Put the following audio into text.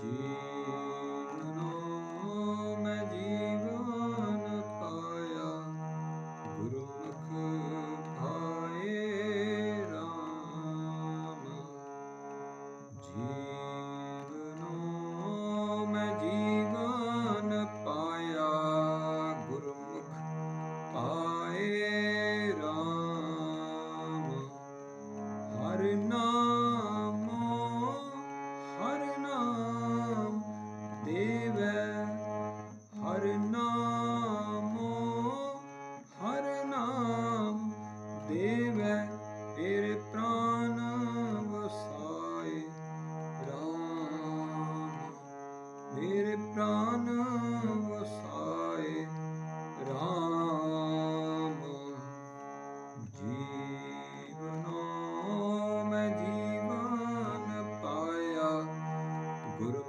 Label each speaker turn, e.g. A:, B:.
A: Jesus. ਪ੍ਰਾਨ ਵਸਾਏ RAM ਜੀਵਨੋ ਮੈਂ ਜੀਵਨ ਪਾਇਆ ਗੁਰੂ